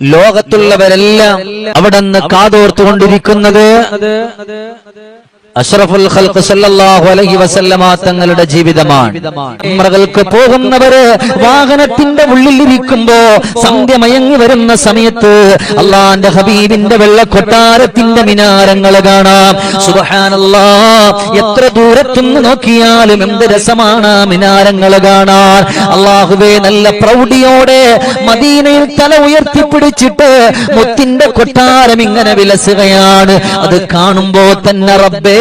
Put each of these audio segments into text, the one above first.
ലോകത്തുള്ളവരെല്ലാം അവിടെ നിന്ന് കാതോർത്തുകൊണ്ടിരിക്കുന്നത് അഷ്റഫുൽ ഖൽഖ് സല്ലല്ലാഹു അലൈഹി വസല്ലമ തങ്ങളുടെ ജീവിതമാണ്. ഉംറകൾക്ക് പോകുന്നവര് വാഹനത്തിന്റെ ഉള്ളിൽ ഇരിക്കുമ്പോ സന്ധ്യ മയങ്ങി വരുന്ന സമയത്ത് അള്ളാന്റെ ഹബീബിന്റെ വെള്ള കൊട്ടാരത്തിന്റെ മിനാരങ്ങൾ കാണാം. സുബ്ഹാനല്ലാ എത്ര ദൂരത്തുനിന്ന് നോക്കിയാലും എന്ത് രസമാണ് മിനാരങ്ങൾ കാണാൻ. അള്ളാഹുവേ നല്ല പ്രൗഢിയോടെ മദീനയിൽ തല ഉയർത്തിപ്പിടിച്ചിട്ട് മുത്തിന്റെ കൊട്ടാരം ഇങ്ങനെ വിലസുകയാണ്. അത് കാണുമ്പോ തന്നെ റബ്ബേ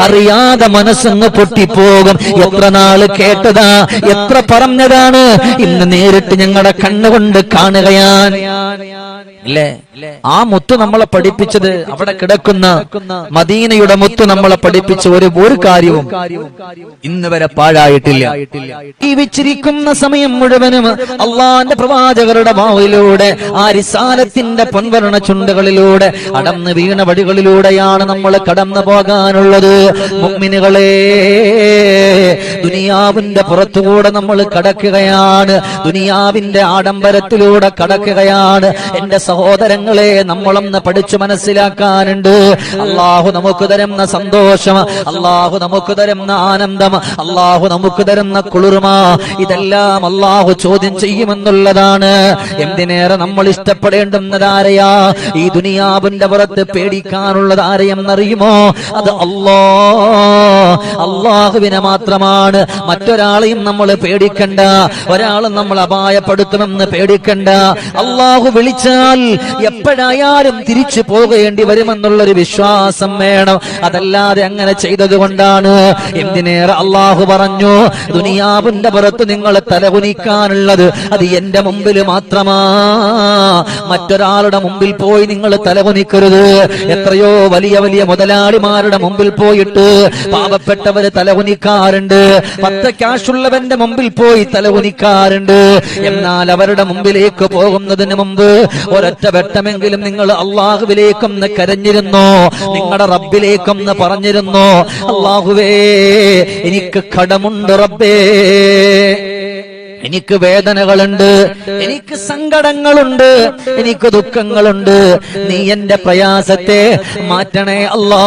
അറിയാതെ മനസ്സങ്ങ് പൊട്ടിപ്പോകും. എത്ര നാൾ കേട്ടതാ? എത്ര പറഞ്ഞതാണ്? ഇന്ന് നേരിട്ട് ഞങ്ങളുടെ കണ്ണുകൊണ്ട് കാണുകയാണ്. അല്ലേ? ആ മുത്ത് നമ്മളെ പഠിപ്പിച്ചത് അവിടെ കിടക്കുന്ന മദീനയുടെ മുത്ത് നമ്മളെ പഠിപ്പിച്ച ഒരു ഒരു കാര്യവും ഇന്ന് വരെ പാഴായിട്ടില്ല. ജീവിച്ചിരിക്കുന്ന സമയം മുഴുവനും അള്ളാന്റെ പ്രവാചകരുടെ ഭാവിലൂടെ ആ റിസാലത്തിന്റെ പൊൻവരണ ചുണ്ടുകളിലൂടെ അടന്ന് വീണ വടികളിലൂടെയാണ് നമ്മൾ കടന്നു പോകാനുള്ളത് മുഗ്മിനുകളെ ദുനിയാവിന്റെ പുറത്തുകൂടെ നമ്മൾ കടക്കുകയാണ്. ദുനിയാവിന്റെ ആഡംബരത്തിലൂടെ കടക്കുകയാണ്. എന്റെ സഹോദരങ്ങളെ നമ്മളൊന്ന് പഠിച്ചു മനസ്സിലാക്കാനുണ്ട്. അള്ളാഹു നമുക്ക് തരുന്ന സന്തോഷം അള്ളാഹു നമുക്ക് തരുന്ന ആനന്ദം അള്ളാഹു നമുക്ക് തരുന്ന കുളിർമ ഇതെല്ലാം അള്ളാഹു ചോദ്യം ചെയ്യുമെന്നുള്ളതാണ്. എന്തിനേറെ നമ്മൾ ഇഷ്ടപ്പെടേണ്ടുന്നതാരയാ ഈ ദുനിയാവിന്റെ പുറത്ത് പേടിക്കാനുള്ളത് ആരെയെന്നറിയുമോ? അത് അള്ളാ അള്ളാഹുവിനെ മാത്രമാണ്. മറ്റൊരാളെയും നമ്മൾ പേടിക്കണ്ട. ഒരാളും നമ്മൾ അപായപ്പെടുത്തുമെന്ന് പേടിക്കണ്ട. അള്ളാഹു വിളിച്ചാൽ എപ്പോഴായാലും തിരിച്ചു പോകേണ്ടി വരുമെന്നുള്ളൊരു വിശ്വാസം വേണം. അതല്ലാതെ അങ്ങനെ ചെയ്തതുകൊണ്ടാണ് എന്തിനേറെ അള്ളാഹു പറഞ്ഞു? ദുനിയാവിന്റെ പുറത്ത് നിങ്ങൾ തലകുനിക്കാനുള്ളത് അത് എന്റെ മുമ്പിൽ മാത്രമാ. മറ്റൊരാളുടെ മുമ്പിൽ പോയി നിങ്ങൾ തലകുനിക്കരുത്. എത്രയോ വലിയ വലിയ മുതലാളിമാരുടെ മുമ്പിൽ പോയിട്ട് പാവപ്പെട്ടവര് തലകുനിക്കാറുണ്ട്. പത്ത് ക്യാഷുള്ളവന്റെ മുമ്പിൽ പോയി തലകുനിക്കാറുണ്ട്. എന്നാൽ അവരുടെ മുമ്പിലേക്ക് പോകുന്നതിന് മുമ്പ് ഒരൊറ്റ വെട്ടമെങ്കിലും നിങ്ങൾ അള്ളാഹുവിലേക്കൊന്ന് കരഞ്ഞിരുന്നോ? നിങ്ങളുടെ റബ്ബിലേക്കൊന്ന് പറഞ്ഞിരുന്നോ? അള്ളാഹുവേ എനിക്ക് കടമുണ്ട് റബ്ബേ. എനിക്ക് വേദനകളുണ്ട് എനിക്ക് സങ്കടങ്ങളുണ്ട് എനിക്ക് ദുഃഖങ്ങളുണ്ട്. നീ എന്റെ പ്രയാസത്തെ മാറ്റണേ അല്ലാ.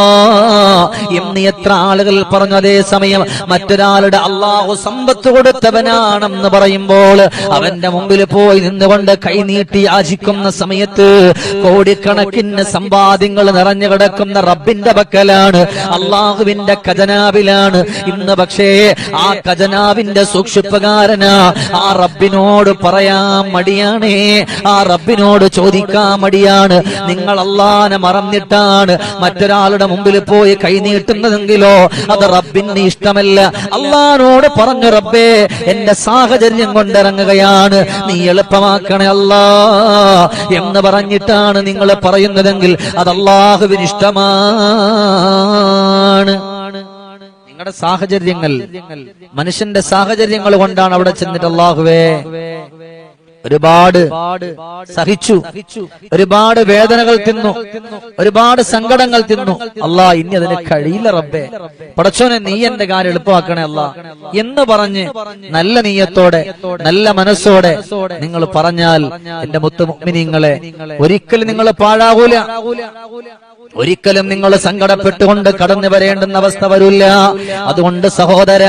എന്ന് എത്ര ആളുകൾ പറഞ്ഞു അതേ സമയം മറ്റൊരാളുടെ അള്ളാഹു സമ്പത്ത് കൊടുത്തവനാണെന്ന് പറയുമ്പോൾ അവന്റെ മുമ്പിൽ പോയി നിന്നുകൊണ്ട് കൈനീട്ടി യാചിക്കുന്ന സമയത്ത് കോടിക്കണക്കിന് സമ്പാദ്യങ്ങൾ നിറഞ്ഞു കിടക്കുന്ന റബ്ബിന്റെ പക്കലാണ് അള്ളാഹുവിന്റെ ഖജനാവിലാണ്. ഇന്ന് പക്ഷേ ആ ഖജനാവിന്റെ സൂക്ഷിപ്പുകാരനാ ആ റബ്ബിനോട് പറയാൻ മടിയാണേ. ആ റബ്ബിനോട് ചോദിക്കാൻ മടിയാണ്. നിങ്ങൾ അള്ളാനെ മറന്നിട്ടാണ് മറ്റൊരാളുടെ മുമ്പിൽ പോയി കൈനീട്ടുന്നതെങ്കിലോ അത് റബ്ബിന് ഇഷ്ടമല്ല. അള്ളഹാനോട് പറഞ്ഞു റബ്ബേ എന്റെ സാഹചര്യം കൊണ്ടിറങ്ങുകയാണ്. നീ എളുപ്പമാക്കണേ അല്ലാ. എന്ന് പറഞ്ഞിട്ടാണ് നിങ്ങൾ പറയുന്നതെങ്കിൽ അത് അള്ളാഹുവിന് ഇഷ്ടമാണ്. നിങ്ങളുടെ സാഹചര്യങ്ങൾ മനുഷ്യന്റെ സാഹചര്യങ്ങൾ കൊണ്ടാണ് അവിടെ ചെന്നിട്ട് അള്ളാഹുവേ ഒരുപാട് സഹിച്ചു ഒരുപാട് വേദനകൾ തിന്നു ഒരുപാട് സങ്കടങ്ങൾ തിന്നു. അല്ലാ ഇനി അതിന് കഴിയില്ല റബ്ബേ. പടച്ചോനെ നീ എന്റെ കാര്യം എളുപ്പമാക്കണേ അല്ല എന്ന് പറഞ്ഞ് നല്ല നീയത്തോടെ നല്ല മനസ്സോടെ നിങ്ങൾ പറഞ്ഞാൽ എന്റെ മുത്തു മുഗ്മിനിങ്ങളെ ഒരിക്കലും നിങ്ങൾ പാഴാകൂല. ഒരിക്കലും നിങ്ങൾ സങ്കടപ്പെട്ടുകൊണ്ട് കടന്നു വരേണ്ടുന്ന അവസ്ഥ വരില്ല. അതുകൊണ്ട് സഹോദര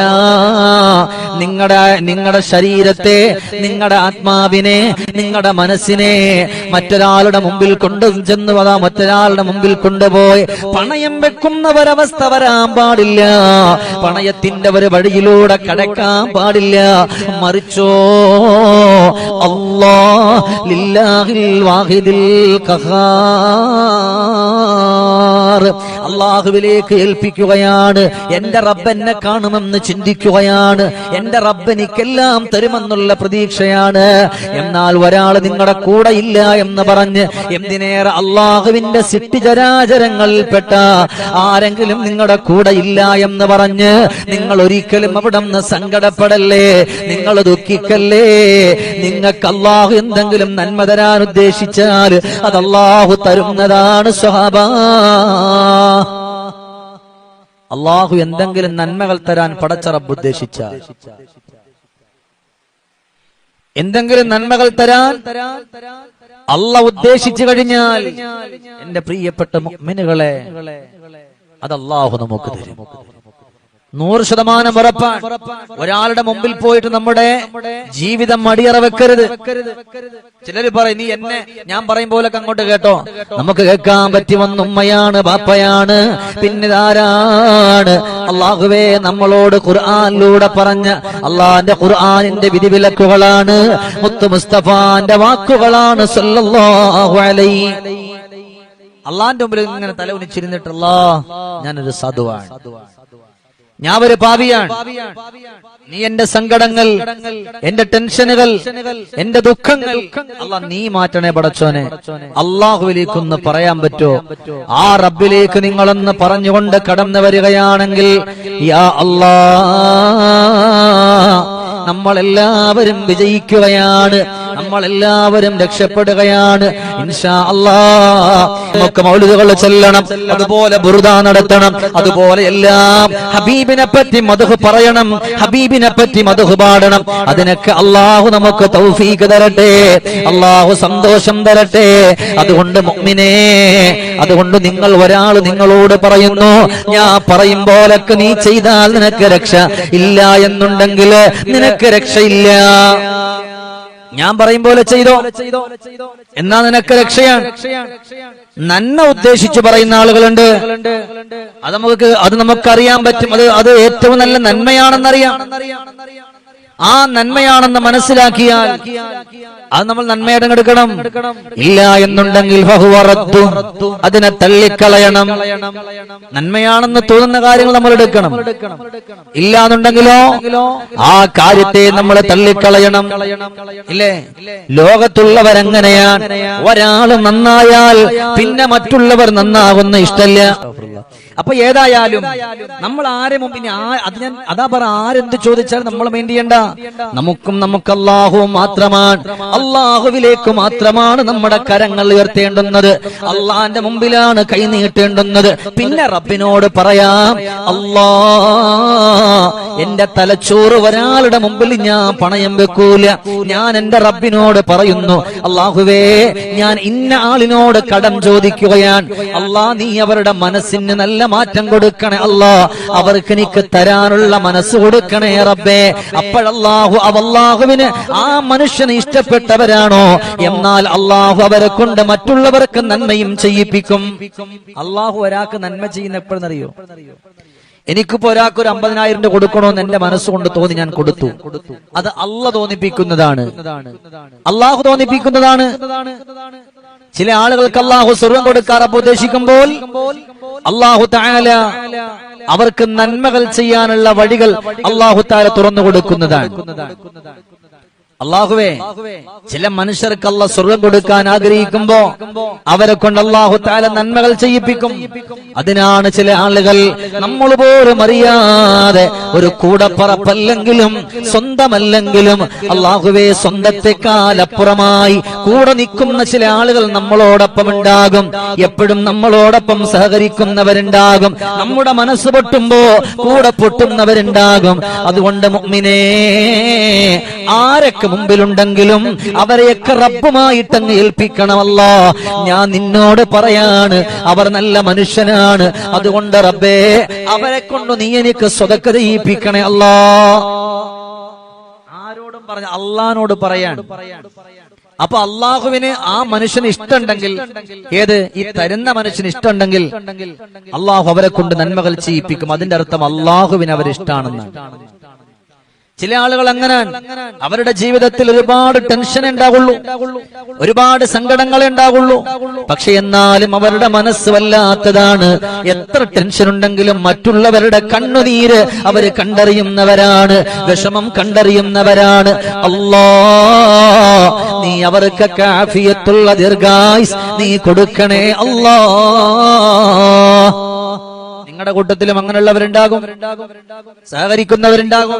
നിങ്ങളുടെ നിങ്ങളുടെ ശരീരത്തെ നിങ്ങളുടെ ആത്മാവിനെ നിങ്ങളുടെ മനസ്സിനെ മറ്റൊരാളുടെ മുമ്പിൽ കൊണ്ടു ചെന്ന് വതാ മറ്റൊരാളുടെ മുമ്പിൽ കൊണ്ടുപോയി പണയം വെക്കുന്ന ഒരവസ്ഥ വരാൻ പാടില്ല. പണയത്തിന്റെ ഒരു വഴിയിലൂടെ കടക്കാൻ പാടില്ല. മറിച്ചോ അല്ലാ വാഹിദിൽ വാഹിദിൽ കഹാർ അള്ളാഹുവിലേക്ക് ഏൽപ്പിക്കുകയാണ്. എന്റെ റബ്ബ് എന്നെ കാണുമെന്ന് ചിന്തിക്കുകയാണ്. എന്റെ റബ്ബ് എനിക്കെല്ലാം തരുമെന്നുള്ള പ്രതീക്ഷയാണ്. എന്നാൽ ഒരാൾ നിങ്ങളുടെ കൂടെ ഇല്ല എന്ന് പറഞ്ഞ് എന്തിനേറെ അള്ളാഹുവിന്റെ സിട്ടിചരാചരങ്ങളിൽപ്പെട്ട ആരെങ്കിലും നിങ്ങളുടെ കൂടെ ഇല്ല എന്ന് പറഞ്ഞ് നിങ്ങൾ ഒരിക്കലും അവിടെ നിന്ന് സങ്കടപ്പെടല്ലേ? നിങ്ങൾ ദുഃഖിക്കല്ലേ? നിങ്ങൾക്ക് അള്ളാഹു എന്തെങ്കിലും നന്മ തരാൻ ഉദ്ദേശിച്ചാൽ അത് അള്ളാഹു തരുന്നതാണ് സ്വഹാബ. അള്ളാഹു എന്തെങ്കിലും നന്മകൾ തരാൻ പടച്ച റബ്ബ് ഉദ്ദേശിച്ച. എന്തെങ്കിലും നന്മകൾ തരാൻ അല്ല ഉദ്ദേശിച്ചു കഴിഞ്ഞാൽ എന്റെ പ്രിയപ്പെട്ട മുഅ്മിനുകളെ അത് നമുക്ക് തരും. നൂറ് ശതമാനം ഉറപ്പാണ്. ഒരാളുടെ മുമ്പിൽ പോയിട്ട് നമ്മുടെ ജീവിതം മടിയറ വെക്കരുത് ചിലര് പറയും നീ എന്നെ ഞാൻ പറയും പോലെ അങ്ങോട്ട് കേട്ടോ. നമുക്ക് കേൾക്കാൻ പറ്റി വന്ന ഉമ്മയാണ് ബാപ്പയാണ് പിന്നെ ആരാണ്? അള്ളാഹുവേ നമ്മളോട് ഖുർആാനിലൂടെ പറഞ്ഞ അള്ളാഹിന്റെ ഖുർആാനിന്റെ വിധിവിലക്കുകളാണ് മുത്തു മുസ്തഫാന്റെ വാക്കുകളാണ് സല്ലല്ലാഹു അലൈഹി. അള്ളാന്റെ മുമ്പിൽ ഇങ്ങനെ തല ഉനിച്ചിരുന്നിട്ടല്ലാ ഞാനൊരു സാധുവാണ്. ഞാൻ ഒരു പാവിയാണ് നീ എന്റെ സങ്കടങ്ങൾ എന്റെ ടെൻഷനുകൾ എന്റെ ദുഃഖങ്ങൾ അല്ല നീ മാറ്റണേ പടച്ചോനെ. അള്ളാഹുവിലേക്കൊന്ന് പറയാൻ പറ്റോ? ആ റബ്ബിലേക്ക് നിങ്ങളൊന്ന് പറഞ്ഞുകൊണ്ട് കടന്നു വരികയാണെങ്കിൽ യാ അല്ലാ നമ്മളെല്ലാവരും വിജയിക്കുകയാണ്. നമ്മളെല്ലാവരും രക്ഷപ്പെടുകയാണ്. ഇൻഷാ അല്ലാ. നമുക്ക് മൗലികകൾ ചെല്ലണം. അതുപോലെ ബുറുദ നടത്തണം. അതുപോലെ എല്ലാം ഹബീബിനെ പറ്റി മധു പറയണം. ഹബീബിനെ പറ്റി മധു പാടണം. അതിനൊക്കെ അള്ളാഹു നമുക്ക് തൗഫീഖ് തരട്ടെ. അള്ളാഹു സന്തോഷം തരട്ടെ. അതുകൊണ്ട് മുഅ്മിനേ അതുകൊണ്ട് നിങ്ങൾ ഒരാൾ നിങ്ങളോട് പറയുന്നു ഞാൻ പറയും പോലൊക്കെ നീ ചെയ്താൽ നിനക്ക് രക്ഷ ഇല്ല എന്നുണ്ടെങ്കിൽ നിനക്ക് രക്ഷയില്ല. ഞാൻ പറയും പോലെ ചെയ്തോ? എന്നാ നിനക്ക് രക്ഷയാണ് നന്മ ഉദ്ദേശിച്ച് പറയുന്ന ആളുകളുണ്ട്. അത് നമുക്ക് അത് നമുക്കറിയാൻ പറ്റും. അത് അത് ഏറ്റവും നല്ല നന്മയാണെന്നറിയാം. ആ നന്മയാണെന്ന് മനസ്സിലാക്കിയാൽ അത് നമ്മൾ നന്മയടങ്ങെടുക്കണം ഇല്ല എന്നുണ്ടെങ്കിൽ അതിനെ തള്ളിക്കളയണം. നന്മയാണെന്ന് തോന്നുന്ന കാര്യങ്ങൾ നമ്മൾ എടുക്കണം. ഇല്ല എന്നുണ്ടെങ്കിലോ ആ കാര്യത്തെ നമ്മൾ തള്ളിക്കളയണം. ഇല്ലേ? ലോകത്തുള്ളവരെങ്ങനെയാണ് ഒരാൾ നന്നായാൽ പിന്നെ മറ്റുള്ളവർ നന്നാകുന്ന ഇഷ്ടല്ല. അപ്പൊ ഏതായാലും നമ്മൾ ആരെ മുമ്പിൽ അത് ഞാൻ അതാ പറ ആരെന്ത് ചോദിച്ചാൽ നമ്മൾ ചെയ്യണ്ട. നമുക്കും നമുക്ക് അള്ളാഹു മാത്രമാണ്. അള്ളാഹുവിലേക്ക് മാത്രമാണ് നമ്മുടെ കരങ്ങൾ ഉയർത്തേണ്ടുന്നത്. അള്ളാന്റെ മുമ്പിലാണ് കൈ നീട്ടേണ്ടുന്നത്. പിന്നെ റബ്ബിനോട് പറയാം അള്ളാ എന്റെ തലച്ചോറ് ഒരാളുടെ മുമ്പിൽ ഞാൻ പണയം വെക്കൂല. ഞാൻ എന്റെ റബ്ബിനോട് പറയുന്നു അള്ളാഹുവേ ഞാൻ ഇന്ന ആളിനോട് കടം ചോദിക്കുകയാണ്. അള്ളാ നീ അവരുടെ മനസ്സിന് നല്ല മാറ്റം കൊടുക്കണേ അല്ലാ. അവർക്ക് എനിക്ക് തരാനുള്ള മനസ്സ് കൊടുക്കണേ റബ്ബേ. അപ്പോഴല്ലാഹു അവല്ലാഹുവിന് ആ മനുഷ്യന് ഇഷ്ടപ്പെട്ടവരാണോ? എന്നാൽ അള്ളാഹു അവരെ കൊണ്ട് മറ്റുള്ളവർക്ക് നന്മയും ചെയ്യിപ്പിക്കും. അള്ളാഹു ഒരാൾക്ക് നന്മ ചെയ്യുന്ന എപ്പോഴെന്നറിയോ? എനിക്കിപ്പോ ഒരാൾക്ക് ഒരു അമ്പതിനായിരം രൂപ കൊടുക്കണമെന്ന് എന്റെ മനസ്സുകൊണ്ട് തോന്നി ഞാൻ കൊടുത്തു. അത് അല്ല തോന്നിപ്പിക്കുന്നതാണ്. അള്ളാഹു തോന്നിപ്പിക്കുന്നതാണ്. ചില ആളുകൾക്ക് അള്ളാഹു സ്വർഗം കൊടുക്കാറ ഉദ്ദേശിക്കുമ്പോൾ അള്ളാഹു താല അവർക്ക് നന്മകൾ ചെയ്യാനുള്ള വഴികൾ അള്ളാഹു താല തുറന്നു കൊടുക്കുന്നതാണ്. അള്ളാഹുവേ ചില മനുഷ്യർക്ക് അല്ല സ്വർഗം കൊടുക്കാൻ ആഗ്രഹിക്കുമ്പോ അവരെ കൊണ്ട് അള്ളാഹു താല നന്മകൾ ചെയ്യിപ്പിക്കും. അതിനാണ് ചില ആളുകൾ നമ്മൾ പോലും അറിയാതെ ഒരു കൂടപ്പറപ്പല്ലെങ്കിലും സ്വന്തമല്ലെങ്കിലും അള്ളാഹുവേ സ്വന്തത്തെക്കാലപ്പുറമായി കൂടെ നിൽക്കുന്ന ചില ആളുകൾ നമ്മളോടൊപ്പം ഉണ്ടാകും. എപ്പോഴും നമ്മളോടൊപ്പം സഹകരിക്കുന്നവരുണ്ടാകും. നമ്മുടെ മനസ്സ് പൊട്ടുമ്പോ കൂടെ പൊട്ടുന്നവരുണ്ടാകും. അതുകൊണ്ട് മുഗ്മിനെ ആരൊക്കെ മുമ്പിലുണ്ടെങ്കിലും അവരെയൊക്കെ റബ്ബുമായിട്ടങ്ങ് ഏൽപ്പിക്കണമല്ലോ. ഞാൻ നിന്നോട് പറയാണ് അവർ നല്ല മനുഷ്യനാണ്. അതുകൊണ്ട് റബ്ബേ അവരെ കൊണ്ട് നീ എനിക്ക് സ്വതക്ക ചെയ്യിപ്പിക്കണേ അല്ലോ. ആരോടും പറഞ്ഞ അള്ളഹാനോട് പറയാൻ അപ്പൊ അള്ളാഹുവിന് ആ മനുഷ്യന് ഇഷ്ടമുണ്ടെങ്കിൽ ഏത്? ഈ തരുന്ന മനുഷ്യന് ഇഷ്ടമുണ്ടെങ്കിൽ അള്ളാഹു അവരെ കൊണ്ട് നന്മകൾ ചെയ്യിപ്പിക്കും. അതിന്റെ അർത്ഥം അള്ളാഹുവിന് അവരിഷ്ടാണെന്നാണ്. ചില ആളുകൾ അങ്ങനെ. അവരുടെ ജീവിതത്തിൽ ഒരുപാട് ടെൻഷൻ ഉണ്ടാകുള്ളൂ ഒരുപാട് സങ്കടങ്ങൾ ഉണ്ടാകുള്ളൂ പക്ഷെ എന്നാലും അവരുടെ മനസ്സ് വല്ലാത്തതാണ്. എത്ര ടെൻഷൻ ഉണ്ടെങ്കിലും മറ്റുള്ളവരുടെ കണ്ണുനീര് അവർ കണ്ടറിയുന്നവരാണ്. വിഷമം കണ്ടറിയുന്നവരാണ്. അല്ലാ നീ അവർക്ക് കാഫിയത്തുള്ള ദീർഘായുസ് നീ കൊടുക്കണേ അല്ലാ. നിങ്ങളുടെ കൂട്ടത്തിലും അങ്ങനെയുള്ളവരുണ്ടാകും. സഹകരിക്കുന്നവരുണ്ടാകും.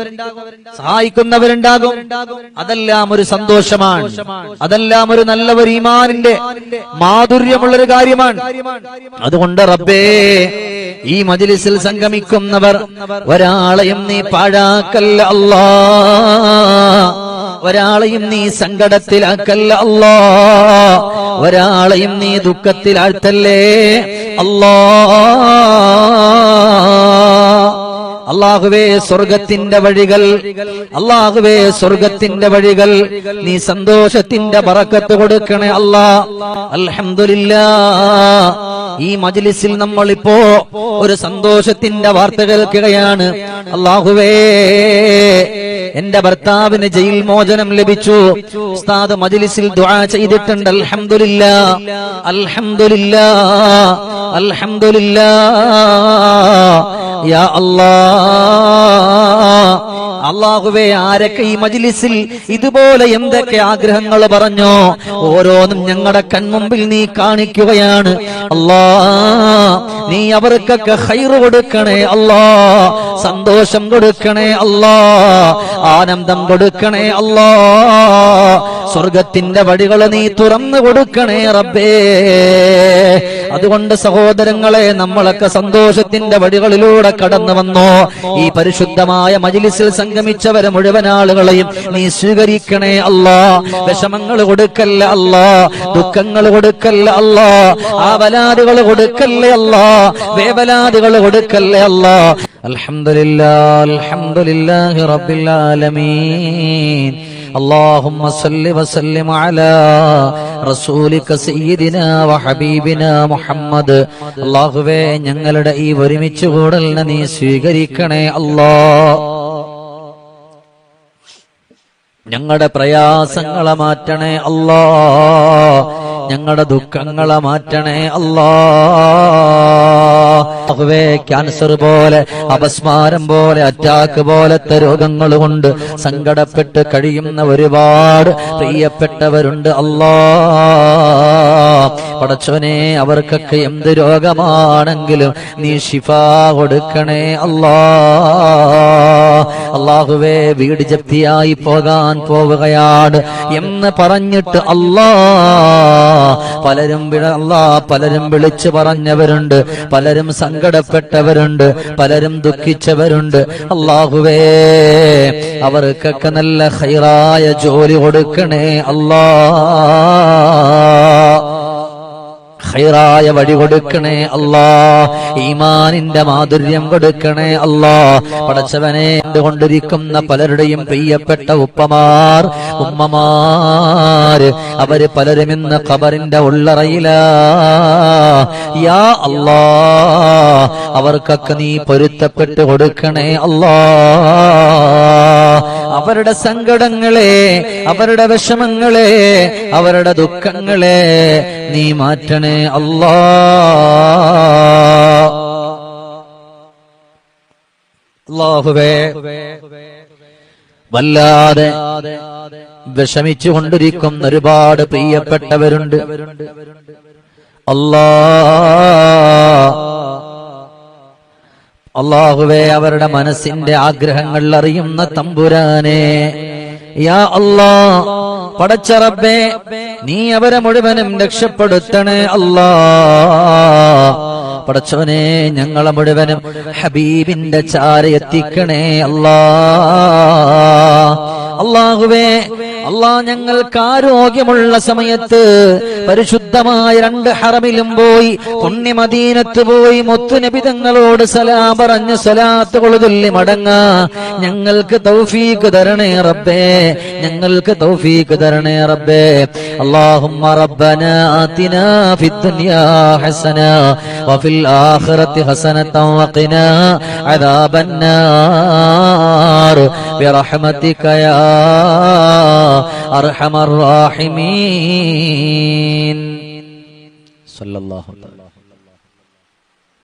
സഹായിക്കുന്നവരുണ്ടാകും. അതെല്ലാം ഒരു സന്തോഷമാണ്. അതെല്ലാം ഒരു നല്ല ഒരു മാധുര്യമുള്ളൊരു കാര്യമാണ്. അതുകൊണ്ട് റബ്ബേ ഈ മജിലിസിൽ സംഗമിക്കുന്നവർ ഒരാളെയും നീ പാഴാക്കല്ല അല്ലാ ഒരാളെയും നീ സങ്കടത്തിലാക്കല്ല അല്ലോ. ഒരാളെയും നീ ദുഃഖത്തിലാഴ്ത്തല്ലേ അല്ലോ. അള്ളാഹുവേ സ്വർഗത്തിന്റെ വഴികൾ അള്ളാഹുവേ സ്വർഗത്തിന്റെ വഴികൾ നീ സന്തോഷത്തിന്റെ പറക്കത്ത് കൊടുക്കണേ അല്ലാ. അൽഹംദുലില്ലാ. ഈ മജ്ലിസിൽ നമ്മൾ ഇപ്പോ ഒരു സന്തോഷത്തിന്റെ വാർത്ത കേൾക്കുകയാണ് അള്ളാഹുവേ എന്റെ ഭർത്താവിന് ജയിൽ മോചനം ലഭിച്ചു. ഉസ്താദ് മജ്ലിസിൽ ദുആ ചെയ്തിട്ടുണ്ട്. അൽഹംദുലില്ലാ അൽഹംദുലില്ലാ. അൽഹംദുലില്ലാ യാ അള്ളാഹുവേ ആരൊക്കെ ഈ മജിലിസിൽ ഇതുപോലെ എന്തൊക്കെ ആഗ്രഹങ്ങൾ പറഞ്ഞോ ഓരോന്നും ഞങ്ങളുടെ കൺമുമ്പിൽ നീ കാണിക്കുകയാണ്. അല്ലാ നീ അവർക്കൊക്കെ ഹൈറ് കൊടുക്കണേ അല്ലാ. സന്തോഷം കൊടുക്കണേ അല്ലാ. ആനന്ദം കൊടുക്കണേ അല്ലാ. സ്വർഗത്തിന്റെ വഴികൾ നീ തുറന്നു കൊടുക്കണേ റബ്ബേ. അതുകൊണ്ട് സഹോദരങ്ങളെ നമ്മളൊക്കെ സന്തോഷത്തിന്റെ വഴികളിലൂടെ കടന്നു വന്നോ. ഈ പരിശുദ്ധമായ മജിലിസിൽ സംഗമിച്ചവരെ മുഴുവൻ ആളുകളെയും നീ സ്വീകരിക്കണേ അല്ലാ. വിഷമങ്ങൾ കൊടുക്കല്ല അല്ലാ. ദുഃഖങ്ങൾ കൊടുക്കല്ല അല്ലാ. ആവലാദികൾ കൊടുക്കല്ലേ അല്ലാ. വേവലാദികൾ കൊടുക്കല്ലേ അല്ലാ. അൽഹംദുലില്ലാ അൽഹംദുലില്ലാഹി റബ്ബിൽ ആലമീൻ. اللهم صل وسلم على റസൂലിക സയ്യിദിന വഹബീബിന മുഹമ്മദ് അല്ലാഹുവേ ഞങ്ങളുടെ ഈ ഒരുമിച്ച് കൂടലിനെ നീ സ്വീകരിക്കണേ അല്ലാ ഞങ്ങളുടെ പ്രയാസങ്ങളെ മാറ്റണേ അല്ലാ ഞങ്ങളുടെ ദുഃഖങ്ങളെ മാറ്റണേ അല്ലാ അല്ലാഹുവേ ക്യാൻസർ പോലെ അപസ്മാരം പോലെ അറ്റാക്ക് പോലത്തെ രോഗങ്ങൾ കൊണ്ട് സങ്കടപ്പെട്ട് കഴിയുന്ന ഒരുപാട് പ്രിയപ്പെട്ടവരുണ്ട് അല്ലാ. പടച്ചവനെ അവർക്കൊക്കെ എന്ത് രോഗമാണെങ്കിലും നീ ശിഫ കൊടുക്കണേ അല്ലാ. അള്ളാഹുവേ വീട് ജപ്തിയായി പോകാൻ പോവുകയാണ് എന്ന് പറഞ്ഞിട്ട് അല്ലാ. പലരും അല്ലാ പലരും വിളിച്ചു പറഞ്ഞവരുണ്ട്. പലരും സങ്കടപ്പെട്ടവരുണ്ട് പലരും ദുഃഖിച്ചവരുണ്ട്. അള്ളാഹുവേ അവർക്കൊക്കെ നല്ല ഹൈറായ ജോലി കൊടുക്കണേ അല്ലാ. ഖൈറായ വഴി കൊടുക്കണേ അല്ലാ. ഈമാനിന്റെ മാധുര്യം കൊടുക്കണേ അല്ലാ. പടച്ചവനെ കൊണ്ടിരിക്കുന്ന പലരുടെയും പ്രിയപ്പെട്ട ഉപ്പമാർ ഉമ്മമാര് അവർ പലരും ഇന്ന് ഖബറിന്റെ ഉള്ളറയില. യാ അല്ലാ അവർക്കൊക്കെ നീ പൊരുത്തപ്പെട്ട് കൊടുക്കണേ അല്ലാ. അവരുടെ സങ്കടങ്ങളെ അവരുടെ വിഷമങ്ങളെ അവരുടെ ദുഃഖങ്ങളെ നീ മാറ്റണേ അല്ലാ. വല്ലാതെ വിഷമിച്ചു കൊണ്ടിരിക്കുന്ന ഒരുപാട് പ്രിയപ്പെട്ടവരുണ്ട്. അല്ലാ. അള്ളാഹുവേ അവരുടെ മനസ്സിന്റെ ആഗ്രഹങ്ങൾ അറിയുന്ന തമ്പുരാനെ. യാ അല്ലാ പടച്ചറബേ നീ അവരെ മുഴുവനും രക്ഷപ്പെടുത്തണേ അല്ലാ. പടച്ചവനെ ഞങ്ങളെ മുഴുവനും ഹബീബിന്റെ ചാര എത്തിക്കണേ അല്ലാ. അള്ളാഹുവേ അള്ളാ ഞങ്ങൾക്ക് ആരോഗ്യമുള്ള സമയത്ത് പരിശുദ്ധമായ രണ്ട് ഹറമിലും പോയി പുണ്യമദീനത്ത് പോയി മുത്തുനബിതങ്ങളോട് സലാം പറഞ്ഞ് സലാത്ത് കൊളുതുല്ലി മടങ്ങ ഞങ്ങൾക്ക് തൗഫീക്ക് തരണേ റബ്ബേ ഞങ്ങൾക്ക് തൗഫീക്ക് തരണേ റബ്ബേ اللهم ربنا آتنا في الدنيا حسنة وفي الآخرة حسنة وقنا عذاب النار برحمتك يا അർഹമർ റാഹിമീൻ. സല്ലല്ലാഹു അലൈഹി